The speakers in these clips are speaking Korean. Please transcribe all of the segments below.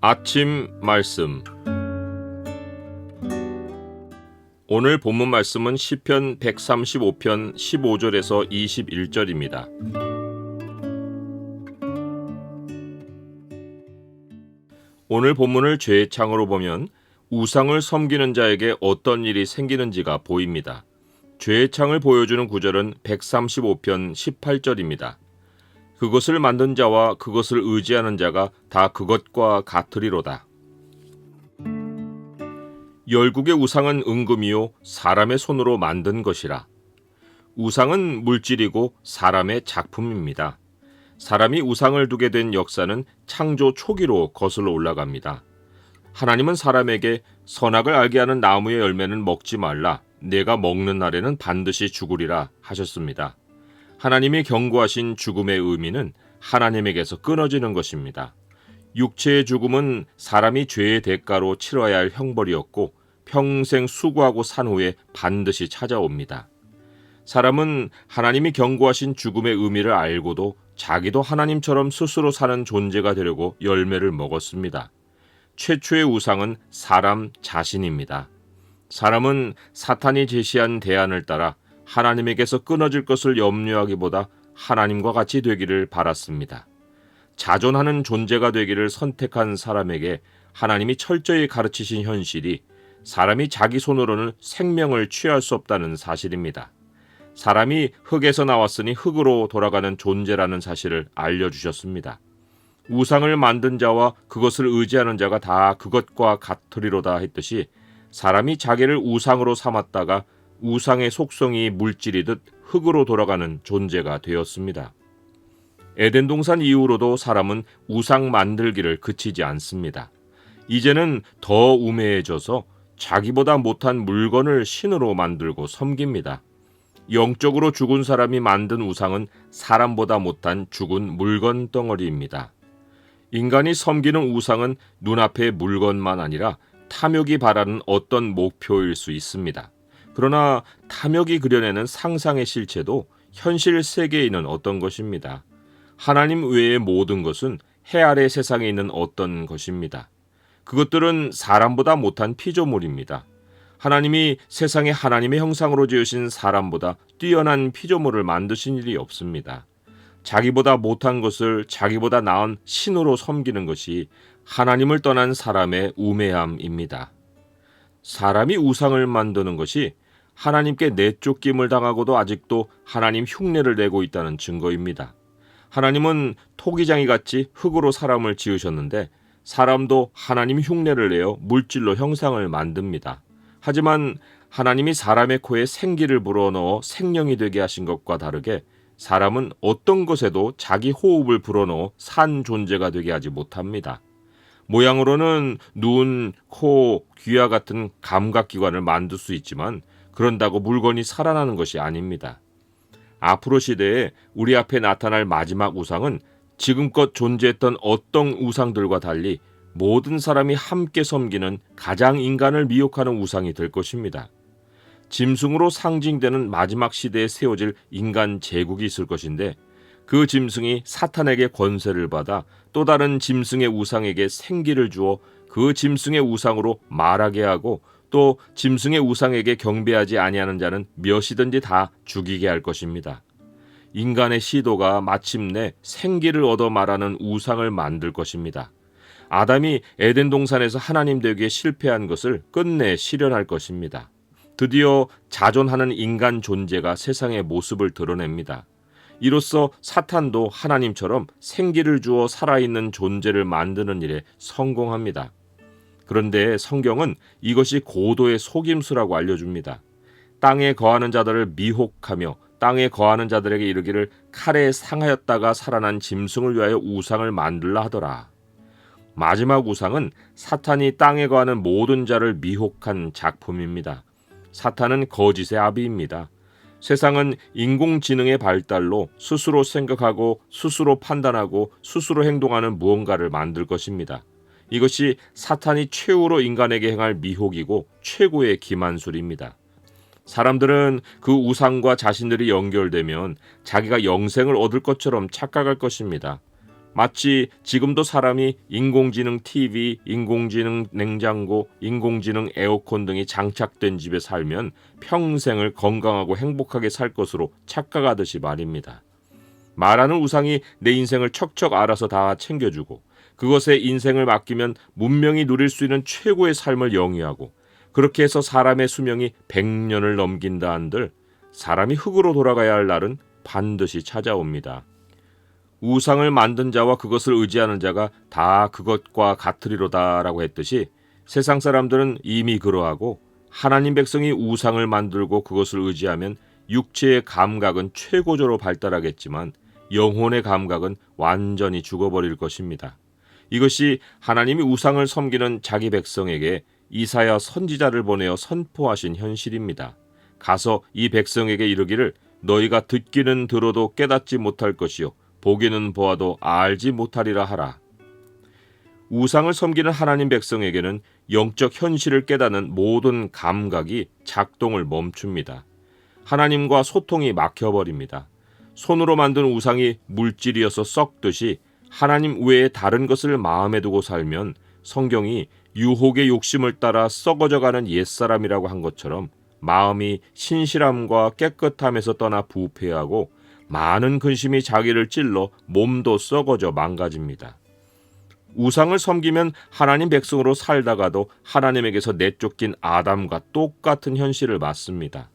아침 말씀 오늘 본문 말씀은 시편 135편 15절에서 21절입니다. 오늘 본문을 죄의 창으로 보면 우상을 섬기는 자에게 어떤 일이 생기는지가 보입니다. 죄의 창을 보여주는 구절은 135편 18절입니다. 그것을 만든 자와 그것을 의지하는 자가 다 그것과 같으리로다. 열국의 우상은 은금이요 사람의 손으로 만든 것이라. 우상은 물질이고 사람의 작품입니다. 사람이 우상을 두게 된 역사는 창조 초기로 거슬러 올라갑니다. 하나님은 사람에게 선악을 알게 하는 나무의 열매는 먹지 말라. 내가 먹는 날에는 반드시 죽으리라 하셨습니다. 하나님이 경고하신 죽음의 의미는 하나님에게서 끊어지는 것입니다. 육체의 죽음은 사람이 죄의 대가로 치러야 할 형벌이었고 평생 수고하고 산 후에 반드시 찾아옵니다. 사람은 하나님이 경고하신 죽음의 의미를 알고도 자기도 하나님처럼 스스로 사는 존재가 되려고 열매를 먹었습니다. 최초의 우상은 사람 자신입니다. 사람은 사탄이 제시한 대안을 따라 하나님에게서 끊어질 것을 염려하기보다 하나님과 같이 되기를 바랐습니다. 자존하는 존재가 되기를 선택한 사람에게 하나님이 철저히 가르치신 현실이 사람이 자기 손으로는 생명을 취할 수 없다는 사실입니다. 사람이 흙에서 나왔으니 흙으로 돌아가는 존재라는 사실을 알려주셨습니다. 우상을 만든 자와 그것을 의지하는 자가 다 그것과 같으리로다 했듯이 사람이 자기를 우상으로 삼았다가 우상의 속성이 물질이듯 흙으로 돌아가는 존재가 되었습니다. 에덴 동산 이후로도 사람은 우상 만들기를 그치지 않습니다. 이제는 더 우매해져서 자기보다 못한 물건을 신으로 만들고 섬깁니다. 영적으로 죽은 사람이 만든 우상은 사람보다 못한 죽은 물건 덩어리입니다. 인간이 섬기는 우상은 눈앞의 물건만 아니라 탐욕이 바라는 어떤 목표일 수 있습니다. 그러나 탐욕이 그려내는 상상의 실체도 현실 세계에 있는 어떤 것입니다. 하나님 외의 모든 것은 해 아래 세상에 있는 어떤 것입니다. 그것들은 사람보다 못한 피조물입니다. 하나님이 세상에 하나님의 형상으로 지으신 사람보다 뛰어난 피조물을 만드신 일이 없습니다. 자기보다 못한 것을 자기보다 나은 신으로 섬기는 것이 하나님을 떠난 사람의 우매함입니다. 사람이 우상을 만드는 것이 하나님께 내쫓김을 당하고도 아직도 하나님 흉내를 내고 있다는 증거입니다. 하나님은 토기장이 같이 흙으로 사람을 지으셨는데 사람도 하나님 흉내를 내어 물질로 형상을 만듭니다. 하지만 하나님이 사람의 코에 생기를 불어넣어 생명이 되게 하신 것과 다르게 사람은 어떤 것에도 자기 호흡을 불어넣어 산 존재가 되게 하지 못합니다. 모양으로는 눈, 코, 귀와 같은 감각기관을 만들 수 있지만 그런다고 물건이 살아나는 것이 아닙니다. 앞으로 시대에 우리 앞에 나타날 마지막 우상은 지금껏 존재했던 어떤 우상들과 달리 모든 사람이 함께 섬기는 가장 인간을 미혹하는 우상이 될 것입니다. 짐승으로 상징되는 마지막 시대에 세워질 인간 제국이 있을 것인데 그 짐승이 사탄에게 권세를 받아 또 다른 짐승의 우상에게 생기를 주어 그 짐승의 우상으로 말하게 하고 또 짐승의 우상에게 경배하지 아니하는 자는 몇이든지 다 죽이게 할 것입니다. 인간의 시도가 마침내 생기를 얻어 말하는 우상을 만들 것입니다. 아담이 에덴 동산에서 하나님 되기에 실패한 것을 끝내 실현할 것입니다. 드디어 자존하는 인간 존재가 세상의 모습을 드러냅니다. 이로써 사탄도 하나님처럼 생기를 주어 살아있는 존재를 만드는 일에 성공합니다. 그런데 성경은 이것이 고도의 속임수라고 알려줍니다. 땅에 거하는 자들을 미혹하며 땅에 거하는 자들에게 이르기를 칼에 상하였다가 살아난 짐승을 위하여 우상을 만들라 하더라. 마지막 우상은 사탄이 땅에 거하는 모든 자를 미혹한 작품입니다. 사탄은 거짓의 아비입니다. 세상은 인공지능의 발달로 스스로 생각하고 스스로 판단하고 스스로 행동하는 무언가를 만들 것입니다. 이것이 사탄이 최후로 인간에게 행할 미혹이고 최고의 기만술입니다. 사람들은 그 우상과 자신들이 연결되면 자기가 영생을 얻을 것처럼 착각할 것입니다. 마치 지금도 사람이 인공지능 TV, 인공지능 냉장고, 인공지능 에어컨 등이 장착된 집에 살면 평생을 건강하고 행복하게 살 것으로 착각하듯이 말입니다. 말하는 우상이 내 인생을 척척 알아서 다 챙겨주고 그것에 인생을 맡기면 문명이 누릴 수 있는 최고의 삶을 영위하고 그렇게 해서 사람의 수명이 100년을 넘긴다 한들 사람이 흙으로 돌아가야 할 날은 반드시 찾아옵니다. 우상을 만든 자와 그것을 의지하는 자가 다 그것과 같으리로다라고 했듯이 세상 사람들은 이미 그러하고 하나님 백성이 우상을 만들고 그것을 의지하면 육체의 감각은 최고조로 발달하겠지만 영혼의 감각은 완전히 죽어버릴 것입니다. 이것이 하나님이 우상을 섬기는 자기 백성에게 이사야 선지자를 보내어 선포하신 현실입니다. 가서 이 백성에게 이르기를 너희가 듣기는 들어도 깨닫지 못할 것이요 보기는 보아도 알지 못하리라 하라. 우상을 섬기는 하나님 백성에게는 영적 현실을 깨닫는 모든 감각이 작동을 멈춥니다. 하나님과 소통이 막혀버립니다. 손으로 만든 우상이 물질이어서 썩듯이 하나님 외에 다른 것을 마음에 두고 살면 성경이 유혹의 욕심을 따라 썩어져가는 옛사람이라고 한 것처럼 마음이 신실함과 깨끗함에서 떠나 부패하고 많은 근심이 자기를 찔러 몸도 썩어져 망가집니다. 우상을 섬기면 하나님 백성으로 살다가도 하나님에게서 내쫓긴 아담과 똑같은 현실을 맞습니다.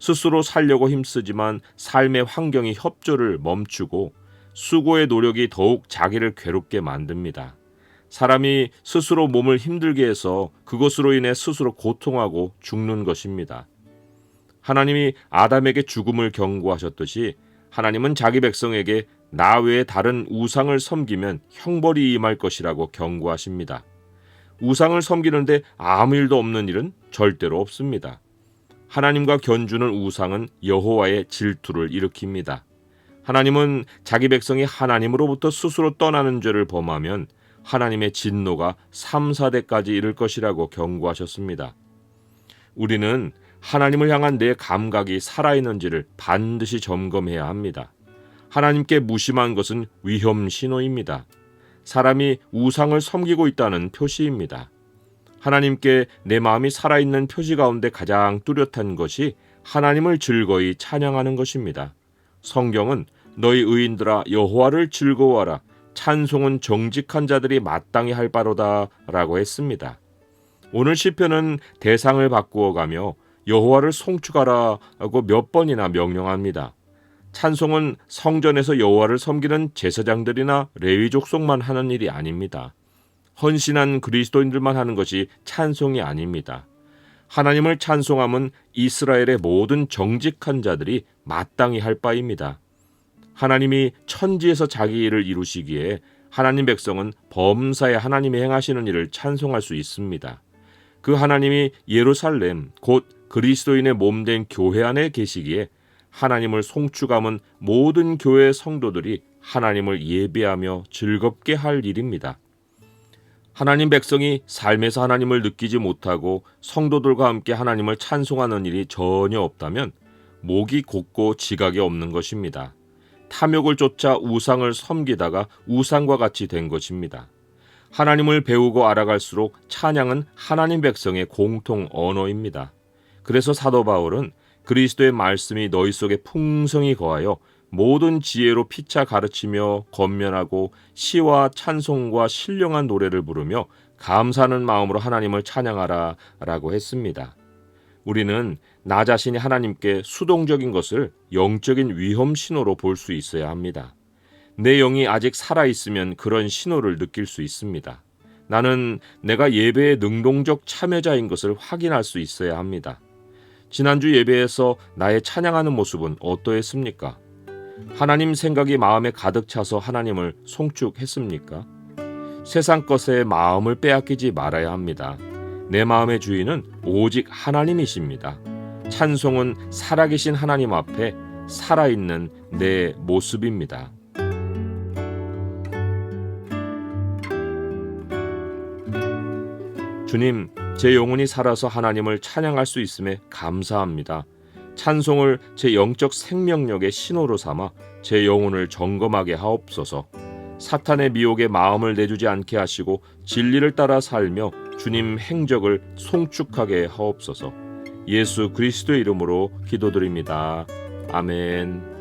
스스로 살려고 힘쓰지만 삶의 환경이 협조를 멈추고 수고의 노력이 더욱 자기를 괴롭게 만듭니다. 사람이 스스로 몸을 힘들게 해서 그것으로 인해 스스로 고통하고 죽는 것입니다. 하나님이 아담에게 죽음을 경고하셨듯이 하나님은 자기 백성에게 나 외에 다른 우상을 섬기면 형벌이 임할 것이라고 경고하십니다. 우상을 섬기는데 아무 일도 없는 일은 절대로 없습니다. 하나님과 견주는 우상은 여호와의 질투를 일으킵니다. 하나님은 자기 백성이 하나님으로부터 스스로 떠나는 죄를 범하면 하나님의 진노가 3, 4대까지 이를 것이라고 경고하셨습니다. 우리는 하나님을 향한 내 감각이 살아있는지를 반드시 점검해야 합니다. 하나님께 무심한 것은 위험 신호입니다. 사람이 우상을 섬기고 있다는 표시입니다. 하나님께 내 마음이 살아있는 표시 가운데 가장 뚜렷한 것이 하나님을 즐거이 찬양하는 것입니다. 성경은 너희 의인들아 여호와를 즐거워하라 찬송은 정직한 자들이 마땅히 할 바로다라고 했습니다. 오늘 시편은 대상을 바꾸어 가며 여호와를 송축하라고 몇 번이나 명령합니다. 찬송은 성전에서 여호와를 섬기는 제사장들이나 레위 족속만 하는 일이 아닙니다. 헌신한 그리스도인들만 하는 것이 찬송이 아닙니다. 하나님을 찬송함은 이스라엘의 모든 정직한 자들이 마땅히 할 바입니다. 하나님이 천지에서 자기 일을 이루시기에 하나님 백성은 범사에 하나님이 행하시는 일을 찬송할 수 있습니다. 그 하나님이 예루살렘 곧 그리스도인의 몸된 교회 안에 계시기에 하나님을 송축함은 모든 교회 성도들이 하나님을 예배하며 즐겁게 할 일입니다. 하나님 백성이 삶에서 하나님을 느끼지 못하고 성도들과 함께 하나님을 찬송하는 일이 전혀 없다면 목이 곧고 지각이 없는 것입니다. 탐욕을 쫓아 우상을 섬기다가 우상과 같이 된 것입니다. 하나님을 배우고 알아갈수록 찬양은 하나님 백성의 공통 언어입니다. 그래서 사도 바울은 그리스도의 말씀이 너희 속에 풍성히 거하여 모든 지혜로 피차 가르치며 건면하고 시와 찬송과 신령한 노래를 부르며 감사하는 마음으로 하나님을 찬양하라 라고 했습니다. 우리는 나 자신이 하나님께 수동적인 것을 영적인 위험 신호로 볼 수 있어야 합니다. 내 영이 아직 살아있으면 그런 신호를 느낄 수 있습니다. 나는 내가 예배의 능동적 참여자인 것을 확인할 수 있어야 합니다. 지난주 예배에서 나의 찬양하는 모습은 어떠했습니까? 하나님 생각이 마음에 가득 차서 하나님을 송축했습니까? 세상 것에 마음을 빼앗기지 말아야 합니다. 내 마음의 주인은 오직 하나님이십니다. 찬송은 살아계신 하나님 앞에 살아있는 내 모습입니다. 주님, 제 영혼이 살아서 하나님을 찬양할 수 있음에 감사합니다. 찬송을 제 영적 생명력의 신호로 삼아 제 영혼을 점검하게 하옵소서. 사탄의 미혹에 마음을 내주지 않게 하시고 진리를 따라 살며 주님 행적을 송축하게 하옵소서. 예수 그리스도의 이름으로 기도드립니다. 아멘.